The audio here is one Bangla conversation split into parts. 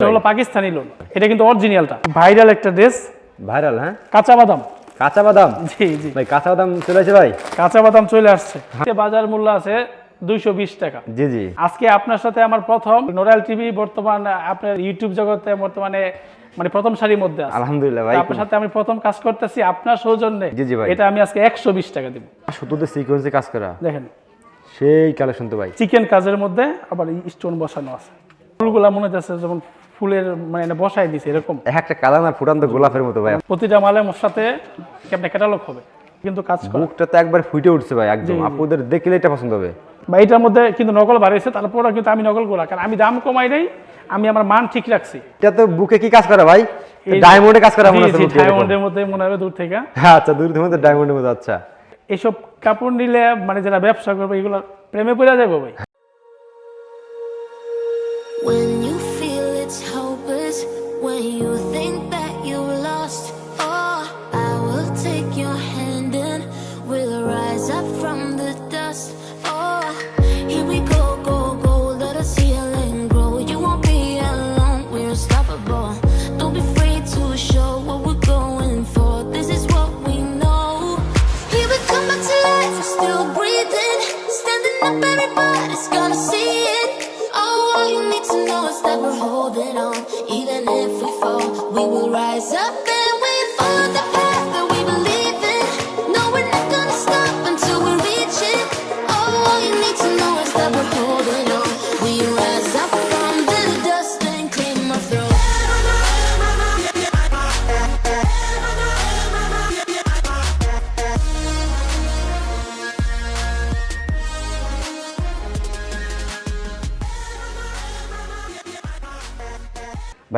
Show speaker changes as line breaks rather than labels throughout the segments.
এটা হলো পাকিস্তানি লোন। এটা কিন্তু অরিজিনালটা ভাইরাল একটা ড্রেস
ভাইরাল হ্যাঁ?
কাঁচা বাদাম।
কাঁচা বাদাম?
জি জি।
ভাই কাঁচা বাদাম চলে আসে ভাই?
কাঁচা বাদাম চলে আসছে। বাজার মূল্য আছে দুইশো বিশ টাকা।
জি জি।
আজকে আপনার সাথে আমার প্রথম নোরাল টিভি বর্তমান আপনার ইউটিউব জগতে বর্তমানে মানে প্রথম সারির মধ্যে
আলহামদুলিল্লাহ ভাই।
আপনার সাথে আমি প্রথম কাজ করতেছি আপনার সৌজন্যে।
জি, জি ভাই।
এটা আমি আজকে একশো বিশ টাকা দিব।
সুতোতে সিকোয়েন্সে কাজ করা।
দেখেন।
সেই কালেকশন তো ভাই।
চিকেন কাজের মধ্যে আবার স্টোন বসানো আছে। ফুলগুলা মনে হচ্ছে যেমন ফুলের মানে বসাই দিছে এরকম।
এক একটা কালার না ফুটান্ত গোলাপের মতো ভাই।
প্রতিটা মালের সাথে আপনার ক্যাটালগ হবে কিন্তু কাজ করে।
বুকটা তো একবার ফুটে উঠছে ভাই একদম। আপুদের দেখলে এটা পছন্দ হবে।
বা এটার মধ্যে কিন্তু নকল বাড়িয়েছে তারপরে কিন্তু আমি নকল করা কারণ আমি দাম কমাই নাই আমি আমার মান ঠিক রাখছি।
এটা তো বুকে কি কাজ করা ভাই? ডায়মন্ডে কাজ করা মনে হচ্ছে
ডায়মন্ডের মধ্যে মনে হবে দূর থেকে।
হ্যাঁ আচ্ছা দূর থেকে মধ্যে ডায়মন্ডের মধ্যে আচ্ছা।
এইসব কাপড় নিলে মানে যারা ব্যবসা করবে এগুলো প্রেমে পড়ে যাবে ভাই।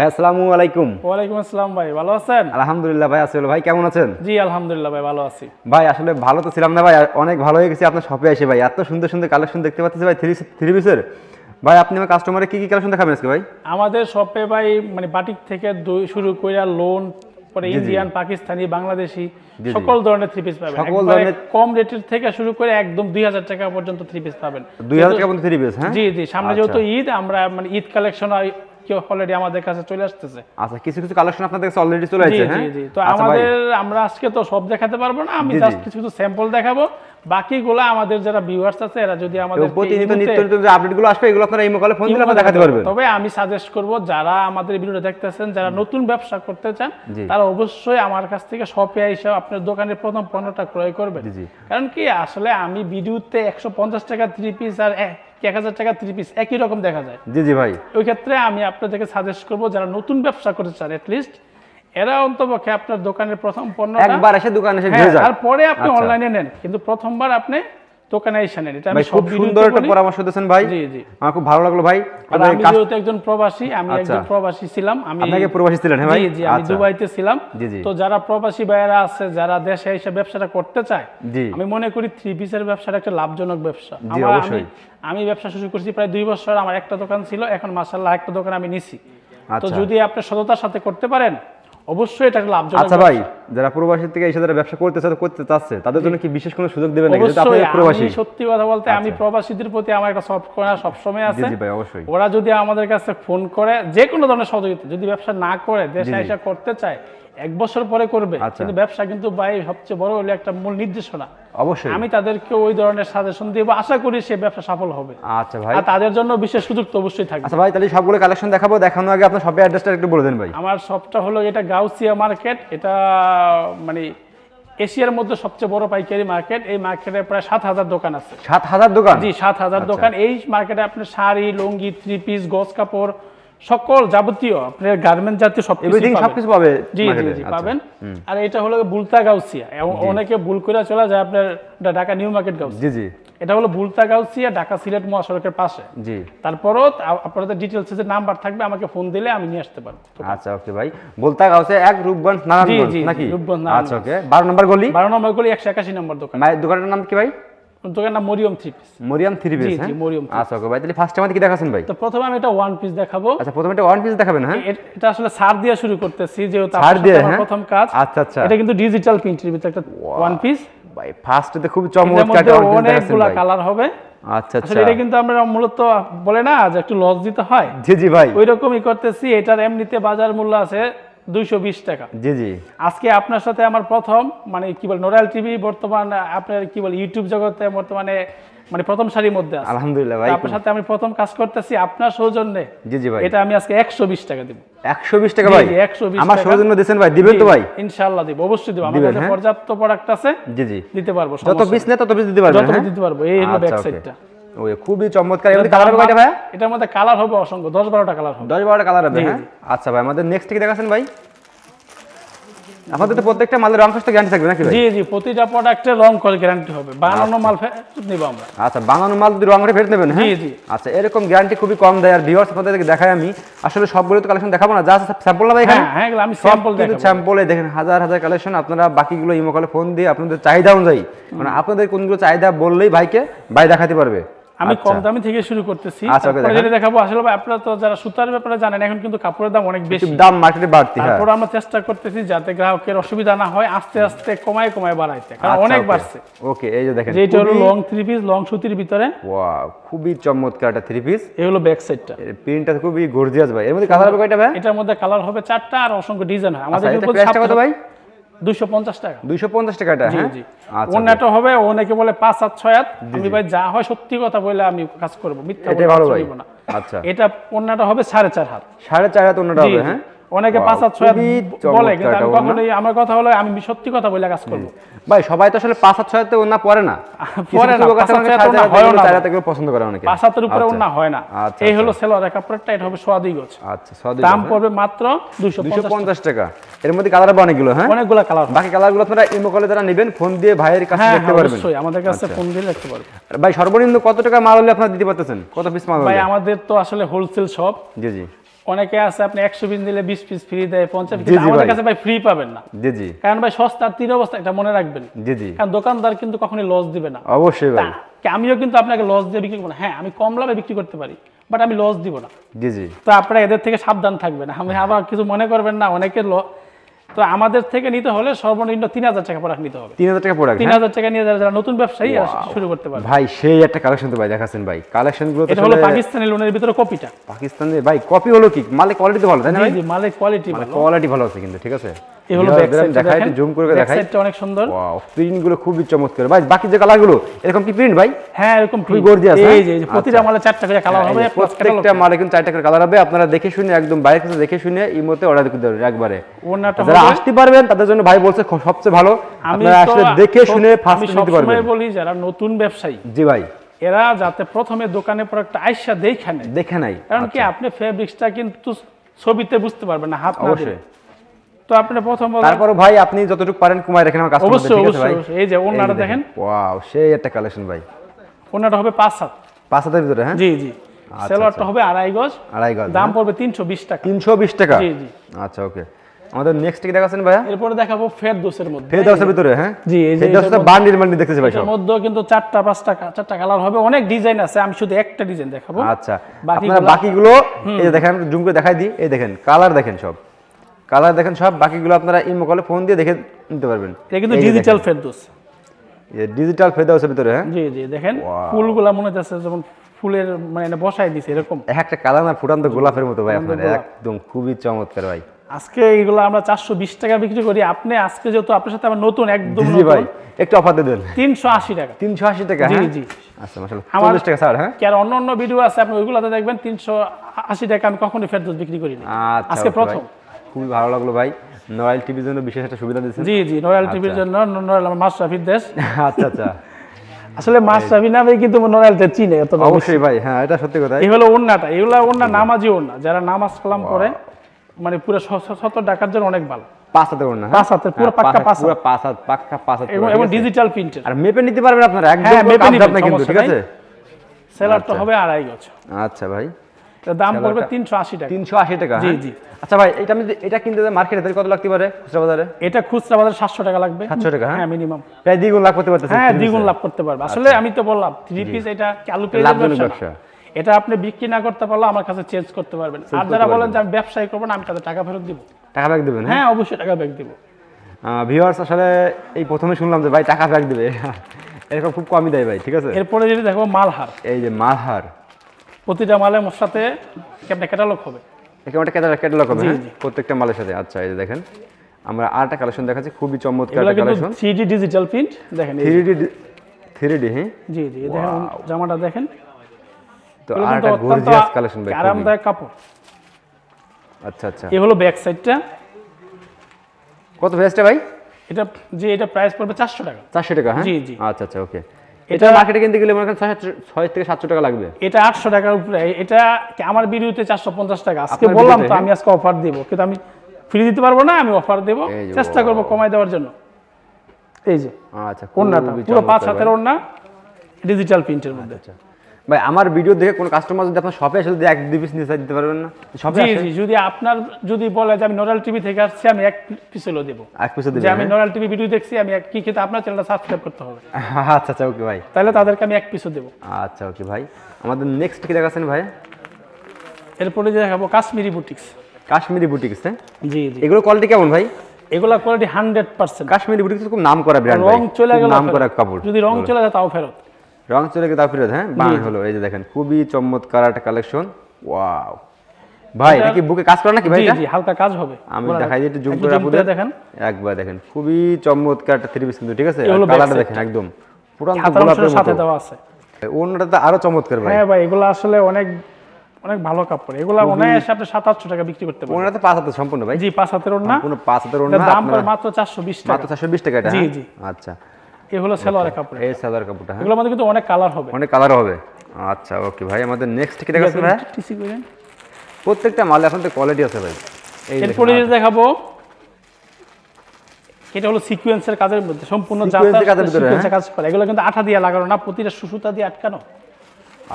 ভাই আসসালামু আলাইকুম।
ওয়ালাইকুম আসসালাম ভাই ভালো আছেন?
আলহামদুলিল্লাহ ভাই আসলে ভাই কেমন আছেন?
জি আলহামদুলিল্লাহ ভাই ভালো আছি।
ভাই আসলে ভালো তো ছিলাম না ভাই অনেক ভালো হয়ে গেছে আপনার শপে এসে ভাই। এত সুন্দর সুন্দর কালেকশন দেখতে পাচ্ছি ভাই থ্রি থ্রি পিসের ভাই আপনি আমার কাস্টমারে কি কি কালেকশন দেখাবেন আজকে ভাই?
আমাদের শপে ভাই মানে বাটিক থেকে দই শুরু করে লোন পরে ইন্ডিয়ান পাকিস্তানি বাংলাদেশি সকল ধরনের থ্রি পিস পাবেন।
সকল ধরনের-
কম রেটের থেকে শুরু করে একদম দুই হাজার টাকা পর্যন্ত থ্রি পিস পাবেন।
দুই হাজার টাকা পর্যন্ত থ্রি পিস হ্যাঁ?
জি জি সামনে
আচ্ছা।
যেহেতু ঈদ আমরা মানে ঈদ কালেকশন অলরেডি আমাদের কাছে চলে আসতেছে।
আচ্ছা কিছু কিছু কালেকশন আপনাদের কাছে অলরেডি চলে আসছে হ্যাঁ?
জি। তো
আচ্ছা
আমাদের আমরা আজকে তো সব দেখাতে পারব না আমি। জাস্ট কিছু কিছু স্যাম্পল দেখাবো। বাকিগুলো আমাদের যারা ভিউয়ার্স আছে এরা যদি আমাদের
প্রতিনিয়ত নিত্য নিত্য যে আপডেটগুলো আসবে এগুলো আপনারা এই ফোন দিলে আপনারা দেখাতে পারবেন।
তবে আমি সাজেস্ট করব যারা আমাদের ভিডিওটা দেখতেছেন যারা নতুন ব্যবসা করতে চান তারা অবশ্যই আমার কাছ থেকে শপে এসে আপনার দোকানের প্রথম পণ্যটা ক্রয় করবেন। কারণ কি আসলে আমি ভিডিওতে একশো পঞ্চাশ টাকা থ্রি পিস আর এক হাজার টাকা থ্রি পিস একই রকম দেখা যায়।
জি জি ভাই।
ওই ক্ষেত্রে আমি আপনাদেরকে সাজেস্ট করব যারা নতুন ব্যবসা করতে চান লিস্ট এরা অন্তপক্ষে আপনার দোকানের প্রথম পণ্য
একবার এসে দোকানে এসে
হ্যাঁ তারপরে আপনি
আচ্ছা।
অনলাইনে নেন। কিন্তু প্রথমবার আপনি দোকানে এটা আমি
খুব সুন্দর একটা পরামর্শ দিয়েছেন ভাই।
জি জি।
আমার খুব ভালো লাগল ভাই।
আমি যেহেতু একজন প্রবাসী আমি
আচ্ছা।
একজন প্রবাসী ছিলাম আমি
আপনাকে প্রবাসী ছিলেন হ্যাঁ ভাই?
জি জি আমি
আচ্ছা।
দুবাইতে ছিলাম। তো যারা প্রবাসী ভাইয়েরা আছে যারা দেশে এসে ব্যবসাটা করতে চায় আমি মনে করি থ্রি পিসের ব্যবসাটা একটা লাভজনক ব্যবসা। আমার আমি আমি ব্যবসা শুরু করছি প্রায় দুই বছর আমার একটা দোকান ছিল এখন মাসাল্লাহ একটা দোকান আমি নিছি। তো
আচ্ছা।
যদি আপনি সততার সাথে করতে পারেন অবশ্যই এটা একটা লাভজনক
আচ্ছা ভাই যারা প্রবাসী থেকে এসে যারা ব্যবসা করতে চাচ্ছে করতে চাচ্ছে। তাদের জন্য কি বিশেষ কোনো সুযোগ দেবেন নাকি? যেটা
অবশ্যই
আপনি প্রবাসী।
আমি সত্যি কথা বলতে আমি
আচ্ছা।
প্রবাসীদের প্রতি আমার একটা সফট কর্নার সবসময় আছে।
জি ভাই অবশ্যই।
ওরা যদি আমাদের কাছে ফোন করে যে কোনো ধরনের সহযোগিতা যদি ব্যবসা না করে দেশে। এসে করতে চায় এক বছর পরে করবে
আচ্ছা।
কিন্তু ব্যবসা কিন্তু ভাই সবচেয়ে বড় হলো একটা মূল নির্দেশনা।
অবশ্যই।
আমি তাদেরকে ওই ধরনের সাজেশন দিব আশা করি সে ব্যবসা সফল হবে।
আচ্ছা ভাই।
আর তাদের জন্য বিশেষ সুযোগ তো অবশ্যই থাকবে।
আচ্ছা ভাই তাহলে সবগুলো কালেকশন দেখাবো দেখানোর আগে আপনার শপের অ্যাড্রেসটা একটু বলে দেন ভাই।
আমার সবটা হলো এটা গাউসিয়া মার্কেট এটা মানে এশিয়ার মধ্যে সবচেয়ে বড় পাইকারি মার্কেট এই মার্কেটে প্রায় সাত হাজার দোকান আছে।
সাত হাজার দোকান?
জি সাত হাজার
আচ্ছা।
দোকান। এই মার্কেটে আপনার শাড়ি লুঙ্গি থ্রি পিস গজ কাপড় সকল যাবতীয় আপনার গার্মেন্ট জাতীয় সব
এভরিথিং সবকিছু পাবে
জি জি জি
আচ্ছা।
পাবেন। আর এটা হলো বুলতা গাউসিয়া। অনেকে ভুল করে চলে যায় আপনার ঢাকা নিউ মার্কেট গাউসিয়া।
জি জি।
এটা হলো বুলতা গাউসিয়া ঢাকা সিলেট মহাসড়কের পাশে।
জি।
তারপরও আপনাদের ডিটেলস যে নাম্বার থাকবে আমাকে ফোন দিলে আমি নিয়ে আসতে পারব।
আচ্ছা ওকে ভাই। বলতা গাউসে এক রূপগঞ্জ নারায়ণগঞ্জ নাকি?
রূপগঞ্জ,
আচ্ছা ওকে বারো নম্বর গলি?
বারো নম্বর গলি একশো একাশি নম্বর দোকান।
মায়ের দোকানের নাম কি ভাই?
দোকান Mariam three piece
Mariam three piece হ্যাঁ?
মরিয়ম
আচ্ছা ওকে ভাই তাহলে ফার্স্ট আমাদের কি দেখাচ্ছেন ভাই?
তো প্রথমে আমি এটা ওয়ান পিস দেখাবো।
আচ্ছা প্রথমে একটা ওয়ান পিস দেখাবেন হ্যাঁ?
এটা আসলে সার দিয়ে শুরু করতেছি যেহেতু আপনার
দিয়ে, হ্যাঁ?
প্রথম কাজ।
আচ্ছা, আচ্ছা।
এটা কিন্তু ডিজিটাল প্রিন্টের ভিতরে একটা ওয়ান পিস
ভাই ফার্স্টে তো খুব চমৎকার
অনেকগুলা। কালার হবে।
আচ্ছা আচ্ছা।
এটা কিন্তু আমরা মূলত বলে না যে একটু লস দিতে হয়।
জি জি ভাই।
ওই রকমই করতেছি এটার এমনিতে বাজার মূল্য আছে দুইশো বিশ টাকা।
জি জি।
আজকে আপনার সাথে আমার প্রথম মানে কি বল নোরাল টিভি বর্তমান আপনার কি বল ইউটিউব জগতে বর্তমানে মানে প্রথম সারির মধ্যে আছে।
আলহামদুলিল্লাহ ভাই।
আপনার সাথে আমি প্রথম কাজ করতেছি আপনার সৌজন্যে।
জি জি ভাই।
এটা আমি আজকে একশো বিশ টাকা দিব।
একশো বিশ টাকা ভাই?
জি, 120
আমার সৌজন্য দিচ্ছেন ভাই? দিবেন তো ভাই?
ইনশাল্লাহ দিব অবশ্যই দিব। কাছে
হ্যাঁ?
পর্যাপ্ত প্রোডাক্ট আছে
জি জি।
দিতে পারব
যত পিস তত পিস দিতে পারবেন
যত
হ্যাঁ?
দিতে পারব এই হলো
আচ্ছা,
ব্যাক সাইডটা
ওই খুবই চমৎকার। এমনি কালার কয়টা ভাই?
এটার মধ্যে কালার হবে অসংখ্য দশ বারোটা কালার হবে।
দশ বারোটা কালার হবে হ্যাঁ? আচ্ছা ভাই আমাদের নেক্সট কি দেখাচ্ছেন ভাই? আপনাদের তো প্রত্যেকটা মালের রং কষ্ট গ্যারান্টি থাকবে নাকি ভাই?
জি জি প্রতিটা প্রোডাক্টের রং করে গ্যারান্টি হবে। বানানো মাল ফেরত নিব আমরা।
আচ্ছা বানানো মাল যদি রং করে ফেরত নেবেন হ্যাঁ?
জি, জি।
আচ্ছা এরকম গ্যারান্টি খুবই কম দেয়। আর ভিউয়ার্স আপনাদেরকে দেখাই আমি আসলে সবগুলো তো কালেকশন দেখাবো না যা স্যাম্পল না ভাই এখানে?
হ্যাঁ হ্যাঁ এগুলো আমি স্যাম্পল দেখাবো।
স্যাম্পলে দেখেন হাজার হাজার কালেকশন আপনারা বাকিগুলো ইমো কলে ফোন দিয়ে আপনাদের চাহিদা অনুযায়ী মানে আপনাদের কোনগুলো চাহিদা বললেই ভাইকে ভাই দেখাতে পারবে।
আমি
আচ্ছা।
কম দামি থেকে শুরু করতেছি।
আচ্ছা।
যেটা দেখাবো আসলে আপনারা তো যারা সুতার ব্যাপারে জানেন এখন কিন্তু কাপড়ের দাম অনেক বেশি।
দাম মার্কেটে বাড়তি হ্যাঁ।
তারপরে আমরা চেষ্টা করতেছি যাতে গ্রাহকের অসুবিধা না হয় আস্তে আস্তে কমায় কমায় বাড়াইতে কারণ
আচ্ছা,
অনেক বাড়ছে।
ওকে এই যে দেখেন
যেটা হলো লং থ্রি পিস লং সুতির ভিতরে।
ওয়াও খুবই চমৎকার একটা থ্রি পিস
এই হলো ব্যাক সাইডটা
প্রিন্টটা খুবই গর্জিয়াস ভাই। এর মধ্যে কালার হবে কয়টা ভাই?
এটার মধ্যে কালার হবে চারটা আর অসংখ্য ডিজাইন হয়। আমাদের
কত ভাই?
দুইশো পঞ্চাশ টাকা।
দুইশো পঞ্চাশ টাকাটা
জি
হ্যাঁ?
জি।
আচ্ছা
হবে অনেকে বলে পাঁচ হাত ছয় হাত আমি ভাই যা হয় সত্যি কথা বলে আমি কাজ করব মিথ্যা
এটাই ভালো ভাই। আচ্ছা।
এটা অন্যটা হবে সাড়ে চার হাত।
সাড়ে চার হাত অন্যটা হবে হ্যাঁ?
অনেকে পাঁচ হাত ছয় বলে কিন্তু আমি কখনোই আমার কথা হলো আমি সত্যি কথা বলে কাজ করব।
ভাই সবাই তো আসলে পাঁচ হাত ওনা না।
না, পাঁচ হাত।
চার পছন্দ করে অনেকে।
পাঁচ হাতের উপরে
আচ্ছা।
ওনা হয় না।
আচ্ছা,
এই হলো সেলোয়ারের কাপড়টা এটা হবে সোয়া দুই গজ
আচ্ছা
দাম পড়বে মাত্র দুইশো
দুশো পঞ্চাশ টাকা। এর মধ্যে কালার হবে অনেকগুলো হ্যাঁ?
অনেকগুলা কালার
বাকি কালারগুলো আপনারা ইমো কলে যারা নেবেন ফোন দিয়ে ভাইয়ের কাছে
হ্যাঁ
দেখতে
হ্যাঁ,
পারবেন।
অবশ্যই আমাদের কাছে
আচ্ছা।
ফোন দিয়ে রাখতে পারবে।
আর ভাই সর্বনিম্ন কত টাকা মাল হলে আপনারা দিতে পারতেছেন? কত পিস মাল
ভাই আমাদের তো আসলে হোলসেল শপ
জি জি।
অনেকে আছে আপনি একশো পিস দিলে বিশ পিস ফ্রি দেয় পঞ্চাশ পিস আমাদের। কাছে ভাই ফ্রি পাবেন না।
জি জি।
কারণ ভাই সস্তার তিন অবস্থা এটা মনে রাখবেন।
জি জি।
কারণ দোকানদার কিন্তু কখনই লস দিবে না।
অবশ্যই ভাই।
আমিও কিন্তু আপনাকে লস দিয়ে বিক্রি করব না। হ্যাঁ আমি কম লাভে বিক্রি করতে পারি বাট আমি লস দিব না।
জি জি।
তো আপনারা এদের থেকে সাবধান থাকবেন। আমি আবার কিছু মনে করবেন না অনেকের তো আমাদের থেকে নিতে হলে সর্বনিম্ন তিন হাজার টাকা প্রোডাক্ট নিতে হবে।
তিন হাজার টাকা প্রোডাক্ট
তিন হাজার টাকা নিয়ে যারা যারা নতুন ব্যবসায়ী শুরু করতে পারবে।
ভাই সেই একটা কালেকশন তো ভাই দেখাচ্ছেন ভাই। কালেকশনগুলো
এটা হলো পাকিস্তানি লোনের ভিতরে কপিটা
পাকিস্তানে ভাই কপি হলো কি? মালে কোয়ালিটি ভালো তাই না
জি মালের কোয়ালিটি ভালো।
কোয়ালিটি ভালো আছে কিন্তু ঠিক আছে?
এই হলো ব্যাক সাইড
দেখাই একটু জুম করে দেখাই।
সাইডটা অনেক সুন্দর।
ওয়াও প্রিন্টগুলো খুবই চমৎকার। ভাই বাকি যে কালারগুলো এরকম কি প্রিন্ট ভাই?
হ্যাঁ এরকম
খুবই gorgeous,
এই
হ্যাঁ?
যে প্রতিটা
আচ্ছা।
মালে চারটা করে কালার হবে
এই যে প্রত্যেকটা মালে কিন্তু চারটা করে কালার হবে। আপনারা দেখে শুনে একদম বাইরে কাছে দেখে শুনে ইমোতে অর্ডার করতে পারবেন একবারে।
ওড়নাটা
যারা আসতে পারবেন তাদের জন্য ভাই বলছে সবচেয়ে ভালো। আপনারা আসলে দেখে শুনে ফার্স্ট নিতে পারবেন।
সবসময় বলি যারা নতুন ব্যবসায়ী
জি ভাই।
এরা যাতে প্রথমে দোকানে প্রোডাক্ট আইসা দেখে নেয়।
দেখে নাই
কারণ কি আপনি ফেব্রিক্সটা কিন্তু ছবিতে বুঝতে পারবেন না হাত না দিলে। তো আপনি প্রথম
তারপরও ভাই আপনি যতটুকু পারেন কুমার রেখেন আমার কাস্টমার
অবশ্যই
ঠিক আছে ভাই।
এই যে ওনাটা দেখেন।
ওয়াও সেই একটা কালেকশন ভাই।
ওনাটা হবে পাঁচ হাত।
পাঁচ হাজার ভিতরে হ্যাঁ?
জি জি। সেলোয়ারটা হবে আড়াই গজ
আড়াই গজ
দাম পড়বে তিনশো বিশ টাকা।
তিনশো বিশ টাকা?
জি জি।
আচ্ছা ওকে আমাদের নেক্সট কি দেখাচ্ছেন ভাইয়া?
এরপরে দেখাবো ফেরদোসের মধ্যে।
ভিতরে হ্যাঁ?
জি, এই যে
বান্ডিল বান্ডিল দেখতেছি ভাই সব।
মধ্যেও কিন্তু চারটা পাঁচটা কা- চারটা কালার হবে। অনেক ডিজাইন আছে আমি শুধু একটা ডিজাইন দেখাবো।
আচ্ছা আপনারা বাকিগুলো এই যে দেখেন জুম করে দেখাই দিই। এই দেখেন কালার দেখেন সব। কালার দেখেন সব বাকিগুলো আপনারা ইমো কলে ফোন দিয়ে দেখে নিতে পারবেন।
এটা কিন্তু ডিজিটাল ফেরদোস।
ডিজিটাল ফেদ ভিতরে হ্যাঁ?
জি জি দেখেন ফুলগুলা মনে হচ্ছে যেমন ফুলের মানে বসাই দিছে এরকম।
একটা কালার না ফুটান্ত গোলাপের মতো ভাই আপনার একদম খুবই চমৎকার ভাই।
আজকে এইগুলো আমরা চারশো বিশ টাকা বিক্রি করি। আপনি আজকে যেহেতু আপনার সাথে আমার নতুন একদম
ভাই একটু অফার দিয়ে দেন।
তিনশো আশি টাকা।
তিনশো আশি টাকা
জি,
হ্যাঁ?
জি।
আচ্ছা
আমার-
টাকা স্যার হ্যাঁ?
আর অন্য অন্য ভিডিও আছে আপনি ওইগুলোতে দেখবেন তিনশো আশি টাকা আমি কখনোই ফেরদোস বিক্রি করি না
আচ্ছা
আজকে প্রথম।
খুবই ভালো লাগল ভাই। নয়াল টিভির জন্য বিশেষ একটা সুবিধা
জি জি নয়াল টিভির জন্য নয়াল আমার মাশরাফির দেশ।
আচ্ছা আচ্ছা।
আসলে মাশরাফি নামে কিন্তু নয়ালটা চিনে এত না।
অবশ্যই ভাই হ্যাঁ এটা সত্যি কথা।
এই হলো ওন্নাটা এগুলো ওন্না নামাজি ওন্না যারা নামাজ কালাম করে মানে পুরো সত্তর টাকার জন্য অনেক ভালো।
পাঁচ হাতের ওড়না?
পাঁচ হাতের, পুরো পাক্কা পাঁচ
পুরো পাঁচ হাত পাক্কা পাঁচ হাত
এবং
পুরো,
এবং
ঠিক আছে?
ডিজিটাল প্রিন্টের
আর মেপে নিতে পারবেন আপনারা একদম
মেপে
কাপ
নিবেন,
কিন্তু ঠিক আছে?
সেলারটা হবে আড়াই গজ
আচ্ছা ভাই।
দাম পড়বে টাকা।
টাকা
জি,
হ্যাঁ?
জি।
আচ্ছা ভাই এটা আমি এটা কিনতে মার্কেটে তাহলে কত লাগতে পারে খুচরা বাজারে?
এটা খুচরা বাজার সাতশো টাকা লাগবে।
700 টাকা, হ্যাঁ?
মিনিমাম
প্রায় দ্বিগুণ লাভ করতে
হ্যাঁ দ্বিগুণ লাভ করতে পারবে। আসলে আমি তো বললাম থ্রি পিস এটা আলু ব্যবসা। এটা আপনি বিক্রি না করতে পারলে আমার কাছে চেঞ্জ করতে পারবেন। আর যারা বলেন যে আমি ব্যবসায়ী করব না আমি তাদের টাকা ফেরত দিব।
টাকা ব্যাক দেবেন হ্যাঁ?
হ্যাঁ অবশ্যই টাকা ব্যাক দিব।
ভিউয়ার্স আসলে এই প্রথমে শুনলাম যে ভাই টাকা ব্যাক দিবে। এরকম খুব কমই দেয় ভাই ঠিক আছে?
এরপরে যদি দেখো মালহার।
এই যে মালহার।
প্রতিটা মালের সাথে একটা ক্যাটালগ হবে?
একেবারে ক্যাটালগ ক্যাটালগ হবে। প্রত্যেকটা মালের সাথে। আচ্ছা এই যে দেখেন আমরা আরেকটা কালেকশন দেখাচ্ছি খুবই চমৎকার কালেকশন
থ্রি ডিজিটাল প্রিন্ট দেখেন
থ্রি ডি থ্রি ডি হ্যাঁ?
জি জি দেখেন জামাটা দেখেন।
তো আর একটা গর্জিয়াস কালেকশন ভাই
আরামদায়ক কাপড়।
আচ্ছা আচ্ছা।
এ হলো ব্যাক সাইডটা
কত ভেস্টটা ভাই?
এটা যে এটা প্রাইস পড়বে চারশো টাকা।
চারশো টাকা হ্যাঁ?
জি, জি।
আচ্ছা আচ্ছা ওকে এটা মার্কেটে কিনতে গেলে মনে ছয় থেকে সাতশো টাকা লাগবে।
এটা আটশো টাকার উপরে। এটা আমার ভিডিওতে চারশো পঞ্চাশ টাকা। আজকে বললাম তো আমি আজকে অফার দেব। কিন্তু আমি ফ্রি দিতে পারব না আমি অফার দেব। চেষ্টা করব. কমাই দেওয়ার জন্য। এই যে
আচ্ছা খুবই
পুরো পাঁচ হাতের। ওন্না ডিজিটাল প্রিন্টের মধ্যে।
আচ্ছা। ভাই আমার ভিডিও দেখে কোনো কাস্টমার যদি আপনার শপে আসলে এক দুই পিস নিয়ে দিতে পারবেন না? শপে
যদি আপনার যদি বলে যে আমি নোরাল টিভি থেকে আসছি আমি এক পিস হলেও দেবো।
এক পিসে
যে আমি? নোরাল টিভি ভিডিও দেখছি আমি কি খেতে আপনার চ্যানেলটা সাবস্ক্রাইব করতে হবে?
আচ্ছা আচ্ছা ওকে ভাই।
তাহলে তাদেরকে আমি এক পিসও দেবো।
আচ্ছা ওকে ভাই। আমাদের নেক্সট কি দেখাচ্ছেন ভাই?
এরপরে যে দেখাবো কাশ্মীরি বুটিক্স
কাশ্মীরি বুটিক্স হ্যাঁ?
জি জি।
এগুলো কোয়ালিটি কেমন ভাই?
এগুলা quality hundred percent
Kashmiri boutiques খুব নাম করা ব্র্যান্ড
রং চলে গেল
নাম করা কাপড়।
যদি রং চলে যায় তাও ফেরত।
রং চলে গেলে তারপরে হ্যাঁ? বান হলো এই যে দেখেন খুবই চমৎকার একটা কালেকশন ওয়াও ভাই এটা কি বুকে কাজ করে নাকি ভাই
জি হালকা কাজ হবে।
আমি দেখাই দিই একটু জুম করে আপনাদের
দেখেন।
একবার দেখেন খুবই চমৎকার একটা থ্রি পিস কিন্তু ঠিক আছে? কালারটা দেখেন একদম। পুরান
হাতার
গোলাপের
সাথে দেওয়া আছে।
অন্যটা তো আরও চমৎকার ভাই।
হ্যাঁ ভাই এগুলো আসলে অনেক অনেক ভালো কাপড়। এগুলা অনায়াসে আপনি সাত আটশো টাকা বিক্রি করতে পারবেন।
ওনারা তো পাঁচ হাতে সম্পূর্ণ ভাই।
জি পাঁচ হাতের ওড়না।
কোনো পাঁচ হাতের
এটার দাম মাত্র চারশো বিশ টাকা।
মাত্র চারশো বিশ টাকা এটা
জি,
হ্যাঁ?
জি।
আচ্ছা।
এ হলো সেলোয়ারের কাপড়
এই কাপড়টা হ্যাঁ?
এগুলোর মধ্যে কিন্তু অনেক কালার হবে।
অনেক কালার হবে। আচ্ছা ওকে ভাই আমাদের নেক্সট কি দেখাচ্ছেন ভাই?
টিসি
প্রত্যেকটা মালে এখন তো কোয়ালিটি আছে ভাই। এই
এরপরে যেটা দেখাবো। এটা হলো সিকোয়েন্সের কাজের মধ্যে সম্পূর্ণ সিকোয়েন্সের কাজ করে। এগুলো কিন্তু আঠা দিয়ে লাগানো না প্রতিটা সুতা দিয়ে আটকানো।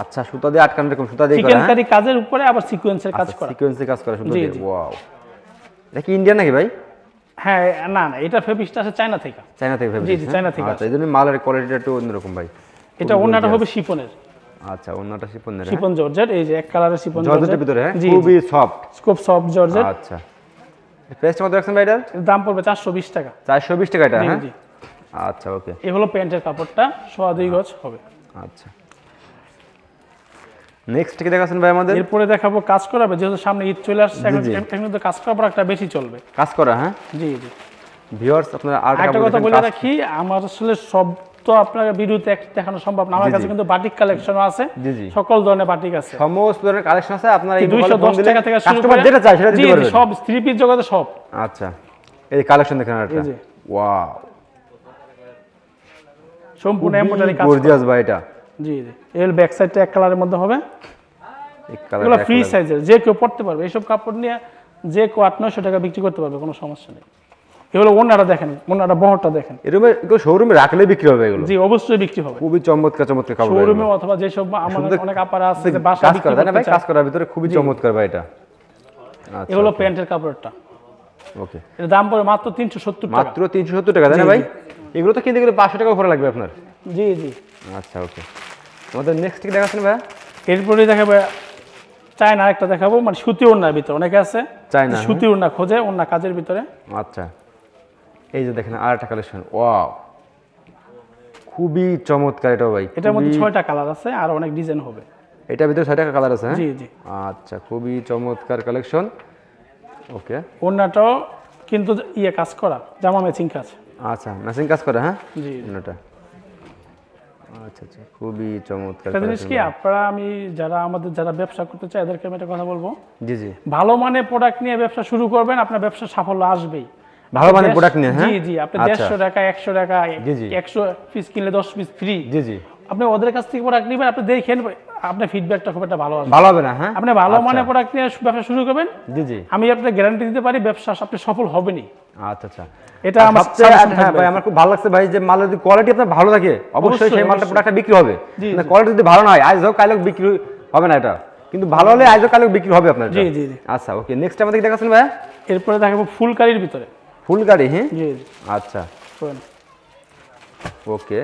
আচ্ছা সুতা দিয়ে আটকানো এরকম সুতা দিয়ে করা হ্যাঁ?
কারি কাজের উপরে আবার সিকোয়েন্সের কাজ করা।
সিকোয়েন্সে কাজ করা সুতা দিয়ে। ওয়াও এটা কি ইন্ডিয়ান নাকি ভাই?
হ্যাঁ না না এটা ফেব্রিক্সটা আছে চায়না থেকে।
চায়না থেকে
জি,
ফেব্রিক
জি, চায়না থেকে
আচ্ছা এই জন্য মালের কোয়ালিটিটা একটু অন্যরকম ভাই।
এটা ওনাটা হবে শিপনের
আচ্ছা অন্যটা শিপনের
শিপন জর্জেট এই যে এক কালারের শিপন
জর্জেটের ভিতরে হ্যাঁ?
জি
খুবই সফট
স্কোপ সফট জর্জেট।
আচ্ছা। প্রাইসটা কত রাখছেন ভাই এটার?
দাম পড়বে চারশো বিশ টাকা।
চারশো বিশ টাকা এটা হ্যাঁ?
জি।
আচ্ছা ওকে।
এই হলো প্যান্টের কাপড়টা সোয়া দুই গজ হবে।
আচ্ছা। নেক্সট কি দেখাচ্ছেন ভাই আমাদের?
এরপরে দেখাবো কাজ করাবে যেহেতু সামনে ঈদ চলে আসছে এখন কিন্তু কাজ করা প্রোডাক্টটা বেশি চলবে।
কাজ করা হ্যাঁ?
জি জি।
ভিউয়ার্স আপনারা আর
একটা কথা বলে রাখি আমার আসলে সব তো আপনার ভিডিওতে দেখানো সম্ভব না আমার কাছে কিন্তু বাটিক কালেকশনও আছে
জি, জি।
সকল ধরনের বাটিক আছে।
সমস্ত ধরনের কালেকশন আছে আপনারা এই
দুইশো দশ টাকা থেকে শুরু করে
যেটা চায় সেটা দিতে পারবেন।
সব থ্রি পিস জগতে সব।
আচ্ছা এই কালেকশন দেখেন
যে।
ওয়াও
সম্পূর্ণ এমব্রয়ডারি কাজ
গর্জিয়াস ভাই এটা।
জি জি। এর ব্যাক সাইডটা এক কালারের মধ্যে হবে। এগুলো ফ্রি সাইজের যে কেউ পড়তে পারবে। এইসব কাপড় নিয়ে যে কেউ আট নয়শো টাকা বিক্রি করতে পারবে কোনো সমস্যা নেই। এগুলো ওনারা দেখেন ওনারা বহরটা দেখেন।
এরকম এগুলো শোরুমে রাখলে বিক্রি হবে এগুলো?
জি অবশ্যই বিক্রি হবে।
খুবই চমৎকার চমৎকার কাপড়
শোরুমে অথবা যেসব আমার
সুন্দর-
অনেক আপারা আছে যে বাসা
কাজ করা ভাই? কাজ করার ভিতরে খুবই চমৎকার ভাই এটা। আচ্ছা
এগুলো প্যান্টের কাপড়টা
ওকে
এর দাম পড়ে মাত্র তিনশো সত্তর টাকা।
মাত্র তিনশো সত্তর টাকা তাই না ভাই? এগুলো তো কিনতে গেলে পাঁচশো টাকা উপরে লাগবে আপনার?
জি জি।
আচ্ছা ওকে। আমাদের নেক্সট কি দেখাচ্ছেন ভাই
এরপরে দেখাবো চায়না একটা দেখাবো মানে সুতি ওড়নার ভিতরে অনেকে আছে।
চায়না,
সুতি ওড়না খোঁজে ওড়না কাজের ভিতরে।
আচ্ছা। এই যে দেখেন আর একটা কালেকশন ওয়াও। খুবই চমৎকার এটা ভাই
এটার মধ্যে ছয়টা কালার আছে আর অনেক ডিজাইন হবে।
এটার ভিতরে ছয় টাকা কালার আছে হ্যাঁ?
জি জি।
আচ্ছা খুবই চমৎকার কালেকশন। ওকে।
ওড়নাটাও কিন্তু ইয়ে কাজ করা জামা ম্যাচিং কাজ।
আচ্ছা ম্যাচিং কাজ করে হ্যাঁ?
জি
অন্যটা। আচ্ছা আচ্ছা খুবই চমৎকার
জিনিস কি আপনারা আমি যারা আমাদের যারা ব্যবসা করতে চায় এদেরকে আমি একটা কথা বলব?
জি জি।
ভালো মানের প্রোডাক্ট নিয়ে ব্যবসা শুরু করবেন আপনার ব্যবসা সাফল্য আসবেই।
ভালো মানের product নিয়ে, হ্যাঁ?
জি জি আপনি
আচ্ছা।
দেড়শো টাকা একশো টাকা
জি, জি।
একশো পিস কিনলে দশ পিস ফ্রি
জি জি।
আপনি ওদের কাছ থেকে প্রোডাক্ট নেবেন আপনি দেখেন আপনার ফিডব্যাকটা খুব একটা ভালো
ভালো হবে না হ্যাঁ?
আপনি ভালো
আচ্ছা।
মানের প্রোডাক্ট নিয়ে ব্যবসা শুরু করবেন।
জি জি।
আমি আপনার গ্যারান্টি দিতে পারি ব্যবসা আপনি সফল হবেনই।
আচ্ছা আচ্ছা।
এটা আমার
হ্যাঁ ভাই আমার খুব ভালো লাগছে ভাই যে মালের যদি কোয়ালিটি আপনার ভালো থাকে অবশ্যই সেই মালটা প্রোডাক্টটা বিক্রি হবে। কোয়ালিটি যদি ভালো না হয় আজ হোক কাল হোক বিক্রি হবে না এটা। কিন্তু ভালো হলে আজ হোক কাল হোক বিক্রি হবে আপনার
জি, জি, জি।
আচ্ছা ওকে নেক্সট আমাদের দেখাচ্ছেন ভাই।
এরপরে দেখাবো ফুলকারির ভিতরে।
ফুল গাড়ি হ্যাঁ?
জি
আচ্ছা। ওকে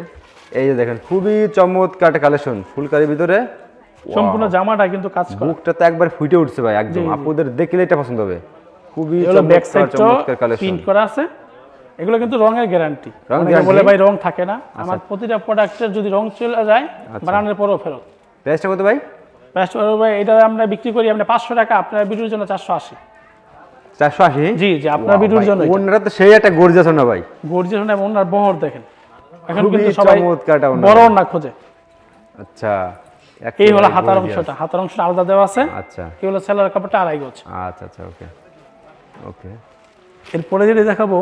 এই যে দেখেন খুবই চমৎকার কালেকশন ফুলকারির ভিতরে।
সম্পূর্ণ জামাটা কিন্তু কাজ করা।
বুকটা তো একবার ফুটে উঠছে ভাই একদম। আপুদের দেখলে এটা পছন্দ হবে। খুবই
ব্যাক
চমৎকার কালেকশন
প্রিন্ট করা আছে। এগুলো কিন্তু রঙের গ্যারান্টি অনেকে বলে ভাই রং থাকে না। আমার প্রতিটা প্রোডাক্টের যদি রং চলে যায়
আচ্ছা।
বানানোর পরও ফেরত।
প্রাইসটা কত ভাই?
ব্যস্ত ভাই? এটা আমরা বিক্রি করি আমরা পাঁচশো টাকা আপনার ভিডিওর জন্য চারশো আশি।
চারশো আশি?
জি জি আপনার ভিডিওর জন্য
ওনারা তো সেই একটা গর্জাস না ভাই।
গর্জিয়াস না ওনার বহর দেখেন। এখন কিন্তু সবাই। বড় না খোঁজে।
আচ্ছা।
এই হলো হাতার অংশটা হাতার অংশটা আলাদা দেওয়া আছে।
আচ্ছা।
এই হলো সেলার কাপড়টা আড়াই গজ।
আচ্ছা আচ্ছা ওকে। ওকে।
এরপরে যেটা দেখাবো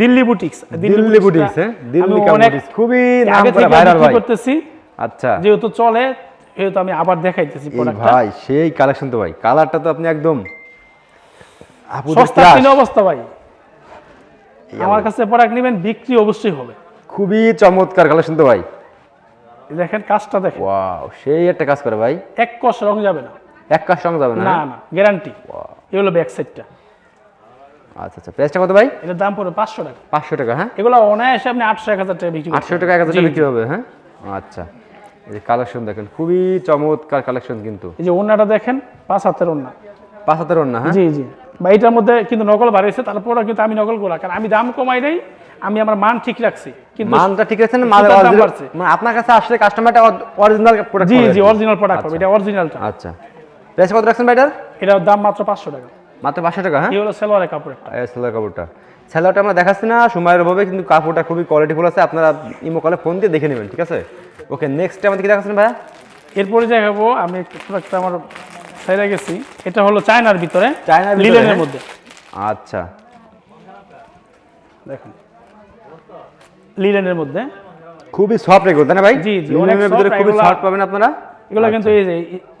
দিল্লি বুটিক্স।
দিল্লি বুটিক্স হ্যাঁ? দিল্লি বুটিক্স। খুবই নাম করা ভাইরাল ভাই।
করতেছি
আচ্ছা।
যেহেতু চলে যেহেতু আমি আবার দেখাইতেছি প্রোডাক্টটা
ভাই সেই কালেকশন তো ভাই। কালারটা তো আপনি একদম
সস্তা। কিন অবস্থা ভাই। আমার কাছে প্রোডাক্ট নেবেন বিক্রি অবশ্যই হবে।
খুবই চমৎকার কালেকশন তো ভাই।
দেখেন কাজটা দেখেন।
ওয়াও সেই একটা কাজ করে ভাই।
এক কষ রং যাবে না।
এক কাজ সঙ্গে যাবে না
না না গ্যারান্টি এই হলো ব্যাক সাইডটা
আচ্ছা আচ্ছা প্রাইসটা কত ভাই?
এটার দাম পড়বে পাঁচশো টাকা।
পাঁচশো টাকা হ্যাঁ?
এগুলো অনায়াসে আপনি আটশো এক হাজার টাকা বিক্রি
আটশো টাকা এক হাজার টাকা বিক্রি হবে হ্যাঁ? আচ্ছা এই যে কালেকশন দেখেন খুবই চমৎকার কালেকশন কিন্তু।
এই যে ওনাটা দেখেন পাঁচ হাতের ওনা
পাঁচ হাতের না হ্যাঁ?
জি জি। বা এটার মধ্যে কিন্তু নকল বাড়িয়েছে তারপরে কিন্তু আমি নকল করা কারণ আমি দাম কমাই নাই আমি আমার মান ঠিক রাখছি কিন্তু
মানটা ঠিক। মানে আপনার কাছে আসলে কাস্টমারটা অরিজিনাল প্রোডাক্ট
জি জি অরিজিনাল প্রোডাক্ট পাবে এটা অরিজিনালটা
আচ্ছা। প্রাইস কত রাখছেন এটার
দাম মাত্র পাঁচশো টাকা।
মাত্র পাঁচশো টাকা হ্যাঁ?
এই হলো সেলোয়ারের
এই সেলার কাপড়টা। সেলারটা আমরা দেখাচ্ছি না সময়ের অভাবে কিন্তু কাপড়টা খুবই কোয়ালিটিফুল আছে। আপনারা ইমো কলে ফোন দিয়ে দেখে নেবেন ঠিক আছে? ওকে নেক্সট আমাদের কি দেখাচ্ছেন ভাইয়া?
এরপরে দেখাবো আমি একটু আমার সাইডে গেছি। এটা হলো চায়নার ভিতরে
চায়নার
লিলেনের
হ্যাঁ?
মধ্যে।
আচ্ছা।
দেখুন। লিলেনের মধ্যে।
খুবই সফট রেগুলো তাই না ভাই?
জি, জি,
লিনেনের ভিতরে খুবই সফট পাবেন আপনারা।
এগুলো কিন্তু এই যে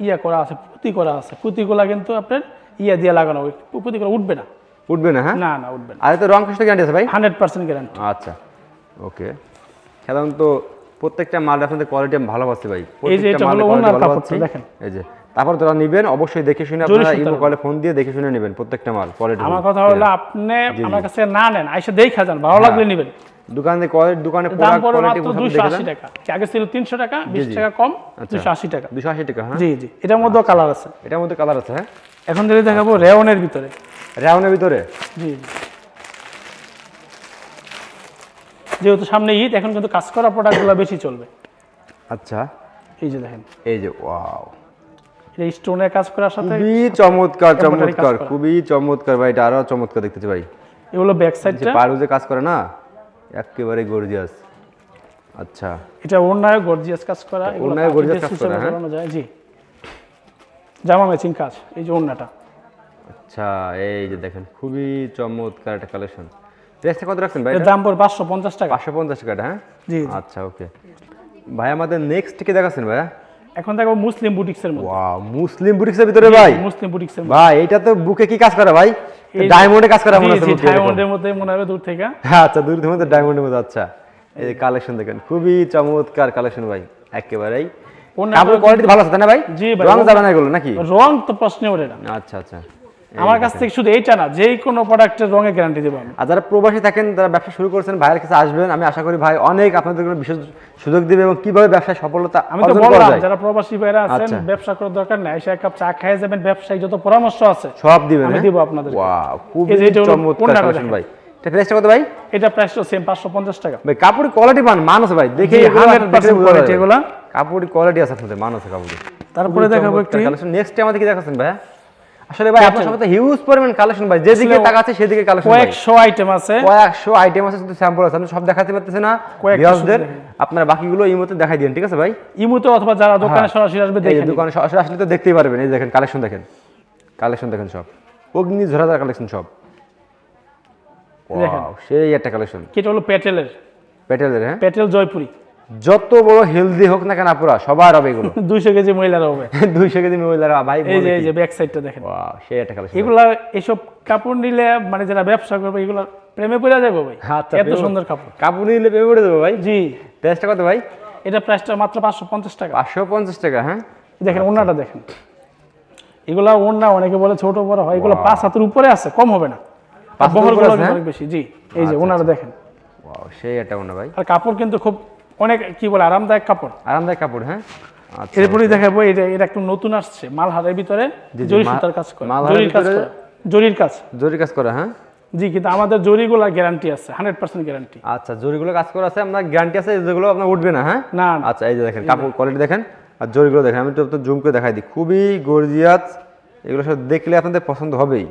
ইয়া করা আছে পুঁতি করা আছে। পুঁতিগুলা কিন্তু আপনার ইয়া দিয়ে লাগানো পুঁতি করে উঠবে না।
উঠবে না হ্যাঁ?
না না উঠবে না।
আর তো রং কষ্ট গ্যারান্টি আছে ভাই?
হান্ড্রেড পার্সেন্ট গ্যারান্টি
আচ্ছা ওকে। সাধারণত প্রত্যেকটা মাল আপনাদের কোয়ালিটি ভালো পাচ্ছি ভাই।
এই যে এটা হলো ওনার কাপড়টা, দেখেন।
এই যে তারপর যারা নেবেন অবশ্যই দেখে শুনে আপনারা ইমো কলে ফোন দিয়ে দেখে শুনে নেবেন প্রত্যেকটা মাল কোয়ালিটি
আমার কথা হলো আপনি আমার কাছে না নেন আইসে দেখা যান ভালো লাগলে নেবেন।
দোকানে দোকানে
দাম পড়বে মাত্র দুশো আশি টাকা। আগে ছিল তিনশো টাকা? বিশ
জি।
টাকা কম
আচ্ছা।
টাকা।
টাকা হ্যাঁ?
জি জি। এটার মধ্যেও কালার আছে।
এটার মধ্যে কালার আছে হ্যাঁ?
এখন দেখাবো রেওনের ভিতরে।
রাউনের ভিতরে?
জি যেহেতু সামনে ঈদ এখন কিন্তু কাজ করা প্রোডাক্টগুলো বেশি চলবে।
আচ্ছা।
এই যে দেখেন।
এই যে ওয়াও।
এই স্টোনের কাজ করার সাথে
খুবই চমৎকার চমৎকার খুবই চমৎকার ভাই এটা আরও চমৎকার দেখতেছি ভাই
এগুলো ব্যাক সাইডটা
কাজ করে না? একেবারে গর্জিয়াস আচ্ছা।
এটা ওড়নায় গর্জিয়াস কাজ করা
ওড়নায়
party
কাজ করা, হ্যাঁ?
যায় জি। জামা ম্যাচিং কাজ এই যে ওড়নাটা।
আচ্ছা এই যে দেখেন খুবই চমৎকার একটা কালেকশন প্রাইসটা কত রাখছেন ভাই
দাম পড়বে পাঁচশো পঞ্চাশ টাকা।
পাঁচশো পঞ্চাশ টাকা হ্যাঁ?
জি জি।
আচ্ছা ওকে। ভাই আমাদের নেক্সট কি দেখাচ্ছেন ভাইয়া?
এখন দেখো মুসলিম বুটিক্সের মধ্যে।
ওয়াও মুসলিম বুটিক্সের ভিতরে ভাই?
মুসলিম বুটিক্সের
ভাই এটা তো বুকে কি কাজ করে ভাই? ডায়মন্ডে কাজ করে মনে হচ্ছে।
ডায়মন্ডের মধ্যে মনে হবে দূর থেকে।
হ্যাঁ আচ্ছা দূর থেকে ডায়মন্ডের মধ্যে আচ্ছা। এই যে কালেকশন দেখেন খুবই চমৎকার কালেকশন ভাই একেবারেই।
কোন
কোয়ালিটি ভালো আছে না ভাই?
জি ভাই,
রং- যাবে না এগুলো নাকি?
রং তো প্রশ্ন ওঠে না।
আচ্ছা আচ্ছা।
আমার কাছ থেকে শুধু এইটা না যেই কোনো প্রোডাক্টের রঙের গ্যারান্টি দেবো আমি
আর যারা প্রবাসী থাকেন যারা ব্যবসা শুরু করছেন ভাইয়ের কাছে আসবেন আমি আশা করি ভাই অনেক আপনাদের জন্য বিশেষ সুযোগ দিবে এবং কীভাবে ব্যবসায় সফলতা
আমি তো বললাম যারা প্রবাসী ভাইরা আছেন
আচ্ছা।
ব্যবসা করার দরকার নাই এসে এক কাপ চা খাই যাবেন ব্যবসায়িক যত পরামর্শ আছে
সব দিবেন
আমি? দিব।
ওয়াও
এটা হলো
চমৎকার? ভাই এটা প্রাইসটা কত ভাই
এটা প্রাইস সেম পাঁচশো পঞ্চাশ টাকা
ভাই কাপড়ের কোয়ালিটি পান মান আছে ভাই দেখে
জি, 100%
আপনার দেখলে বোঝা
quality
যাবে।
এগুলা।
কাপড়ের কোয়ালিটি আছে আপনাদের মান আছে কাপড়ের
তারপরে দেখাবো একটি
কালেকশন নেক্সট আমাদের কি দেখাচ্ছেন ভাই আসলে ভাই আপনার সাথে হিউজ পরিমাণ কালেকশন ভাই। যেদিকে তাকাচ্ছে সেদিকে কালেকশন
কয়েকশো আইটেম আছে।
কয়েকশো আইটেম আছে শুধু স্যাম্পল আছে। আমি সব দেখাতে পারতেছি না। ভিউয়ার্সদের আপনারা বাকিগুলো মধ্যে দেখাই দিন ঠিক আছে ভাই?
ইমুতে অথবা যারা দোকানে সরাসরি আসবে
হ্যাঁ। এই
দেখে
যে
নিবে।
দোকানে সরাসরি আসলে তো দেখতেই পারবেন। এই দেখেন কালেকশন দেখেন। কালেকশন দেখেন সব। অগ্নি ঝরাদার কালেকশন সব।
দেখেন।
সেই একটা কালেকশন
এটা হলো প্যাটেলের
প্যাটেলের হ্যাঁ?
প্যাটেল জয়পুরি।
যত বড় হেলদি হোক না কেন আপুরা সবার হবে এগুলো।
দুইশো কেজি মহিলার হবে।
দুইশো কেজি মহিলারা ভাই
এই যে এই যে ব্যাক সাইডটা দেখেন।
সেই একটা কালেকশন
এগুলা এইসব কাপড় নিলে মানে যারা ব্যবসা করবে এগুলা প্রেমে পড়ে যাবে ভাই।
আচ্ছা,
এত সুন্দর কাপড়।
কাপড় নিলে পেয়ে পড়ে দেবো ভাই?
জি।
প্রাইসটা কত ভাই?
এটা প্রাইসটা মাত্র পাঁচশো পঞ্চাশ টাকা।
পাঁচশো পঞ্চাশ টাকা হ্যাঁ?
দেখেন ওনাটা দেখেন। এগুলা ওনা অনেকে বলে ছোট বড় হয়। এগুলো পাঁচ হাতের উপরে আছে কম হবে না।
পাঁচ বহরগুলো হ্যাঁ?
অনেক বেশি। জি এই যে ওনাটা দেখেন।
Wow, সেই একটা অন্য ভাই।
আর কাপড় কিন্তু খুব অনেক কি বলে আরামদায়ক কাপড়।
আরামদায়ক কাপড় হ্যাঁ? আচ্ছা
এরপরেই দেখাবো এটা এটা একটু নতুন আসছে মালহারের ভিতরে জরি সুতার কাজ করে জরির কাজ করে জরির কাজ।
জরি কাজ করা হ্যাঁ?
জি কিন্তু আমাদের জরিগুলা গ্যারান্টি আছে হান্ড্রেড পার্সেন্ট গ্যারান্টি
আচ্ছা জরিগুলো কাজ করা আছে আপনার গ্যারান্টি আছে যেগুলো আপনার উঠবে না হ্যাঁ?
না, না।
আচ্ছা এই যে দেখেন কাপড় কোয়ালিটি দেখেন আর জরিগুলো দেখেন আমি তো জুম করে দেখাই দিই। খুবই গর্জিয়াস এগুলো সব দেখলে আপনাদের পছন্দ হবেই।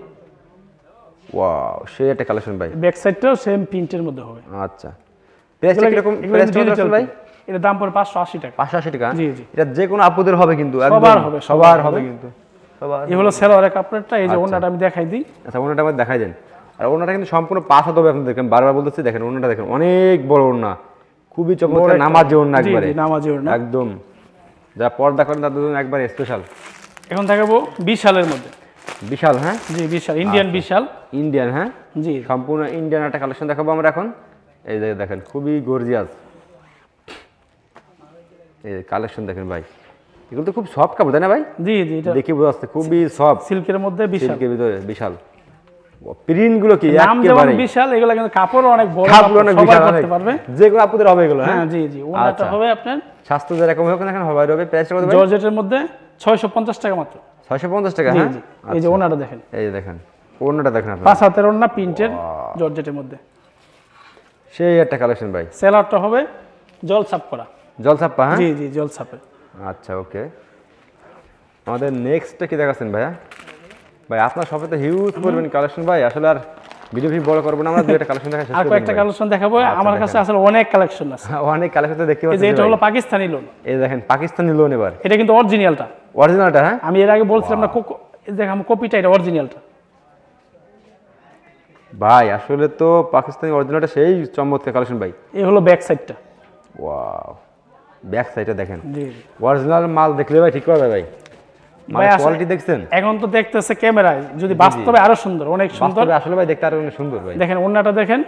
ওয়াও সেই একটা কালেকশন ভাই।
ব্যাক সাইডটাও সেম প্রিন্টের মধ্যে হবে।
আচ্ছা। প্রাইসটা কীরকম ভাই?
এটা দাম পড়ে পাঁচশো আশি টাকা।
পাঁচশো আশি টাকা?
জি, জি।
এটা যে কোনো আপুদের হবে কিন্তু
সবার হবে, সবার
সবার হবে।
হবে।
কিন্তু।
এই হলো সেলোয়ারের কাপড়টা এই যে
আচ্ছা।
ওনাটা আমি দেখাই দিই।
আচ্ছা ওনাটা আমার দেখাই দেন। আর ওনাটা কিন্তু সম্পূর্ণ পাঁচ হাত হবে আপনি দেখেন বারবার বলতেছি দেখেন ওনাটা দেখেন অনেক বড় ওনা খুবই চমৎকার
একটা-
নামাজ ওনা
জি,
একবারে।
নামাজি ওড়না।
একদম। যা পর্দা করেন তাদের জন্য একবার স্পেশাল
এখন দেখাবো বিশালের মধ্যে।
বিশাল হ্যাঁ?
জি বিশাল ইন্ডিয়ান বিশাল।
ইন্ডিয়ান হ্যাঁ?
জি।
সম্পূর্ণ ইন্ডিয়ান একটা কালেকশন দেখাবো আমরা এখন। এই যে দেখেন খুবই গর্জিয়াস এই কালেকশন দেখেন ভাই। এগুলো তো খুব সফট কাপড় তাই না ভাই?
জি জি এটা
দেখি বোঝা যাচ্ছে খুবই সফট
সিল্কের মধ্যে বিশাল।
সিল্কের ভিতরে বিশাল। প্রিন্টগুলো কি
নাম যেমন বিশাল এগুলো কিন্তু কাপড়ও অনেক বড়
কাপড়
কাপড়,
অনেক বিশাল
করতে পারবে।
যে কোনো আপুদের হবে এগুলো
হ্যাঁ? জি জি ওনাটা
আচ্ছা।
হবে আপনার
স্বাস্থ্য যেরকম হোক না কেন সবাই হবে প্রাইসটা কত ভাই?
জর্জেটের মধ্যে ছয়শো পঞ্চাশ টাকা মাত্র।
ছয়শো পঞ্চাশ টাকা হ্যাঁ?
এই যে ওনাটা দেখেন।
এই যে দেখেন অন্যটা দেখেন আপনি
পাঁচ হাতের ওনা প্রিন্টের জর্জেটের মধ্যে।
সেই একটা কালেকশন ভাই।
সেলারটা হবে জল ছাপ করা
জলসাপ্পা হ্যাঁ?
জি জি জল ছাপের
আচ্ছা ওকে আমাদের নেক্সটটা কি দেখাচ্ছেন ভাইয়া? ভাই আপনার শপে তো হিউজ পরিমাণ কালেকশন ভাই আসলে আর ভিডিও ভিডিও বড় করব না আমরা দুইটা কালেকশন দেখা
আর কয়েকটা কালেকশন দেখাবো আমার কাছে আসলে অনেক কালেকশন আছে।
অনেক কালেকশন দেখতে পাচ্ছি
এটা হলো পাকিস্তানি লোন
এই দেখেন পাকিস্তানি লোন এবার।
এটা কিন্তু অরিজিনালটা
অরিজিনালটা হ্যাঁ?
আমি এর আগে বলছিলাম না এই দেখাম কপিটা এটা অরিজিনালটা
ভাই আসলে তো পাকিস্তানি অরিজিনালটা সেই চমৎকার কালেকশন ভাই।
এই হলো ব্যাক সাইডটা
ওয়াও ব্যাক সাইডে দেখেন। অরিজিনাল মাল দেখলে ভাই ঠিক হবে ভাই। মানে কোয়ালিটি দেখছেন?
এখন তো দেখতেছে ক্যামেরায় যদি বাস্তবে আরও সুন্দর অনেক সুন্দর।
আসলে ভাই দেখতে আরও অনেক সুন্দর ভাই।
দেখেন ওনাটা দেখেন।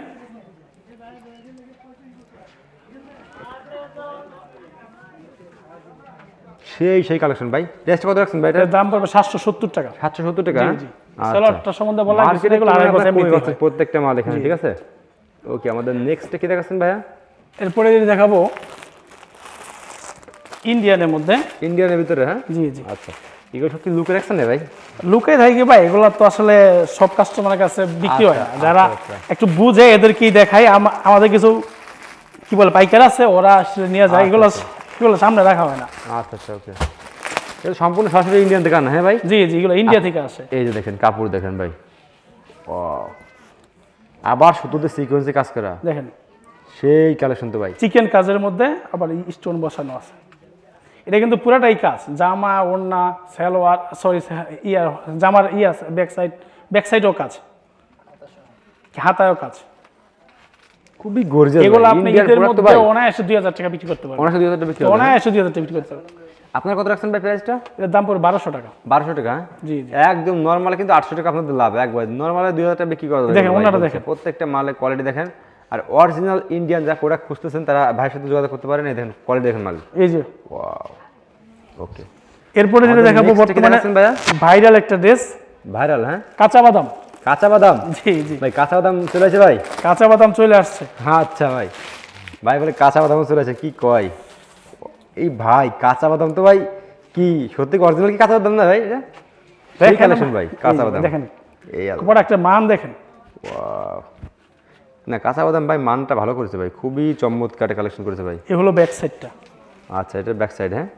সেই সেই কালেকশন ভাই। টেস্ট কত রাখছেন ভাই এটা?
এটার দাম পড়বে সাতশো সত্তর টাকা।
সাতশো সত্তর টাকা?
জি? জি। সেলরটা সম্বন্ধে বলা
মার্কেটে
এগুলো আড়াই বছর
কমে প্রত্যেকটা মাল এখানে ঠিক আছে? ওকে আমাদের নেক্সট কি দেখাচ্ছেন ভাইয়া?
এরপরে দেখাবো ইন্ডিয়ানের মধ্যে।
ইন্ডিয়ানের ভিতরে হ্যাঁ?
জি জি।
আচ্ছা। এগুলো সব কি লুকে রাখছেন না ভাই?
লুকে থাকি ভাই এগুলো তো আসলে সব কাস্টমারের কাছে বিক্রি হয় না।
আচ্ছা,
যারা
আচ্ছা,
একটু বুঝে এদেরকেই দেখায় আম- আমাদের কিছু কি বলে পাইকার আছে ওরা আসলে নিয়ে যায় এগুলো এগুলো সামনে রাখা হয় না।
আচ্ছা আচ্ছা ওকে। এটা সম্পূর্ণ সরাসরি ইন্ডিয়ান দোকান হ্যাঁ ভাই?
জি জি এগুলো ইন্ডিয়া থেকে আসে।
এই যে দেখেন কাপড় দেখেন ভাই। ও আবার সুতোতে সিকোয়েন্সে কাজ করা।
দেখেন।
সেই কালেকশন তো ভাই।
চিকেন কাজের মধ্যে আবার স্টোন বসানো আছে। এটা কিন্তু পুরাটাই কাজ। জামা ওড়না সালোয়ার সরি ইয়া জামার ইয়া ব্যাক সাইড ব্যাক সাইডও কাজ। হাতায়ও কাজ।
খুবই গর্জিয়াস
এগুলো আপনি ঈদের মধ্যে
ভাই।
অনায়াসে দুই হাজার টাকা বিক্রি করতে পারবেন।
অনায়াসে দুই হাজার টাকা বিক্রি হ্যাঁ?
অনায়াসে দুই হাজার টাকা বিক্রি করতে পারবেন।
আপনার কত রাখছেন ভাই প্রাইসটা
এটার দাম পড়বে বারোশো টাকা।
বারোশো টাকা? হ্যাঁ?
জি।
একদম নর্মালে কিন্তু আটশো টাকা আপনাদের লাভ একবার নর্মালে দুই হাজার টাকা বিক্রি করা
দেখেন, দেখেন।
প্রত্যেকটা মালের কোয়ালিটি দেখেন। আর অরিজিনাল ইন্ডিয়ান যা প্রোডাক্ট খুঁজতেছেন তারা ভাইয়ের সাথে যোগাযোগ করতে পারেন। এই দেখেন কোয়ালিটি দেখেন মাল।
এই যে।
ওয়াও ওকে
এরপরে যেটা দেখাবো বর্তমানে? ভাইরাল একটা ড্রেস
ভাইরাল হ্যাঁ?
কাঁচা বাদাম।
কাঁচা বাদাম?
জি জি।
ভাই কাঁচা বাদাম চলে আসে ভাই?
কাঁচা বাদাম চলে আসছে।
হ্যাঁ আচ্ছা ভাই। ভাই বলে কাঁচা বাদাম চলে আসে কি কয়? এই ভাই কাঁচা বাদাম তো ভাই কি সত্যি অরিজিনাল কি কাঁচা বাদাম না ভাই এটা?
দেখেন।
ভাই কাঁচা বাদাম।
দেখেন।
এই।
প্রোডাক্টের মান দেখেন.
না কাঁচা বাদাম ভাই মানটা ভালো করেছে ভাই খুবই চমৎকার কালেকশন করেছে ভাই।
এ হলো ব্যাক সাইডটা
আচ্ছা এটা ব্যাক সাইড হ্যাঁ?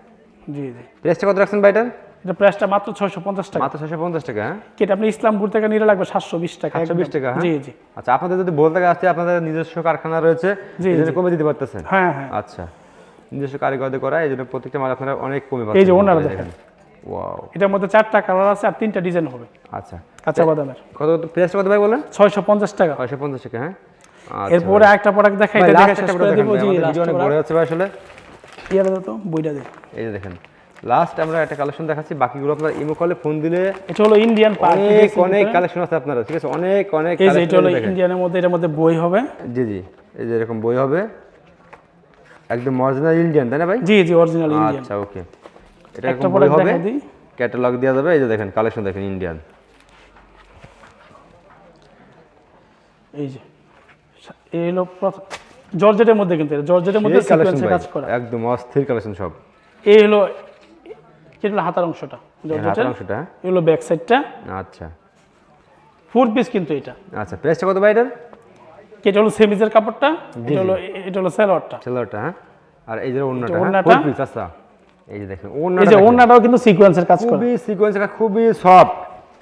জি জি।
প্রাইসটা কত রাখছেন ভাই এটার?
এটা প্রাইসটা মাত্র ছয়শো পঞ্চাশ টাকা।
মাত্র ছশো পঞ্চাশ টাকা হ্যাঁ?
কেটে আপনি ইসলামপুর থেকে নিলে লাগবে সাতশো বিশ টাকা
একশো বিশ
একদম।
টাকা হ্যাঁ?
জি জি।
আচ্ছা আপনাদের যদি বলতে আসছে আপনাদের নিজস্ব কারখানা রয়েছে
জি।
কমে দিতে পারতেছেন?
হ্যাঁ হ্যাঁ।
আচ্ছা। নিজস্ব কারিগরদের করা এই জন্য প্রত্যেকটা মাল আপনারা অনেক কমে
এই যে ওনারা দেখেন।
ওয়াও
এটার মধ্যে চারটা কালার আছে আর তিনটা ডিজাইন হবে।
আচ্ছা।
কাঁচা বাদামের।
কত প্রাইসটা কত ভাই বলেন?
ছয়শো পঞ্চাশ টাকা।
ছয়শো পঞ্চাশ টাকা হ্যাঁ? আচ্ছা
এরপরে একটা প্রোডাক্ট দেখাই এটা
last
দেখে
একটা
শেষ করে দেবো। জি
video অনেক বড় হচ্ছে ভাই আসলে।
ইয়ার তো? বইটা দে।
এই যে দেখেন। লাস্ট আমরা একটা কালেকশন দেখাচ্ছি বাকিগুলো আপনার ইমো কলে ফোন দিলে
এটা হলো ইন্ডিয়ান পার্টি
অনেক অনেক কালেকশন আছে আপনারা ঠিক আছে? অনেক অনেক
যে এটা হলো ইন্ডিয়ানের মধ্যে এটার মধ্যে বই হবে।
জি জি। এই যে এরকম বই হবে। একদম অরিজিনাল ইন্ডিয়ান তাই না ভাই?
জি জি অরিজিনাল ইন্ডিয়ান
আচ্ছা ওকে এটা
একটা প্রোডাক্ট
হবে? ক্যাটালগ দেওয়া যাবে? এই যে দেখেন কালেকশন দেখেন ইন্ডিয়ান
এই যে এই হলো জর্জেটের মধ্যে কিন্তু জর্জেটের মধ্যে সিকোয়েন্সে কাজ করা।
একদম অস্থির কালেকশন সব।
এই হলো এটা হাতার অংশটা? জর্জেটের?
অংশটা?
এই হলো ব্যাক সাইডটা
আচ্ছা।
ফোর পিস কিন্তু এটা।
আচ্ছা প্রাইসটা কত ভাই এটার?
এটা হলো সেমিজের কাপড়টা এটা হলো এটা হলো সেলোয়ারটা।
সেলোয়ারটা হ্যাঁ? আর এই যে হ্যাঁ? ফুল পিস আচ্ছা। এই যে দেখেন
এই যে
দেখেন।
ওড়নাটাও কিন্তু সিকোয়েন্সের কাজ করে।
খুবই সিকোয়েন্স খুবই সফট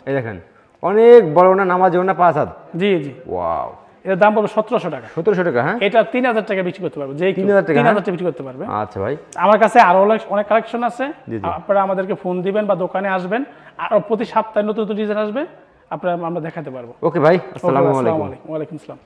এই দেখেন অনেক বড় ওড়না নামাজ ওড়না পাঁচ হাত।
জি জি।
ওয়াও
এর দাম পড়বে সতেরোশো টাকা।
সতেরোশো টাকা হ্যাঁ?
এটা তিন হাজার টাকা বিক্রি করতে পারবে যে
3,000 টাকা,
তিন হাজার
হ্যাঁ?
টাকা বিক্রি করতে পারবে।
আচ্ছা ভাই।
আমার কাছে আরও অনেক- অনেক কালেকশন আছে। আপনারা আমাদেরকে ফোন দিবেন বা দোকানে আসবেন আর প্রতি সপ্তাহে নতুন নতুন ডিজাইন আসবে আপনারা আমরা দেখাতে পারব।
ওকে ভাই আসসালামু
আলাইকুম। ওয়ালাইকুম আসসালাম।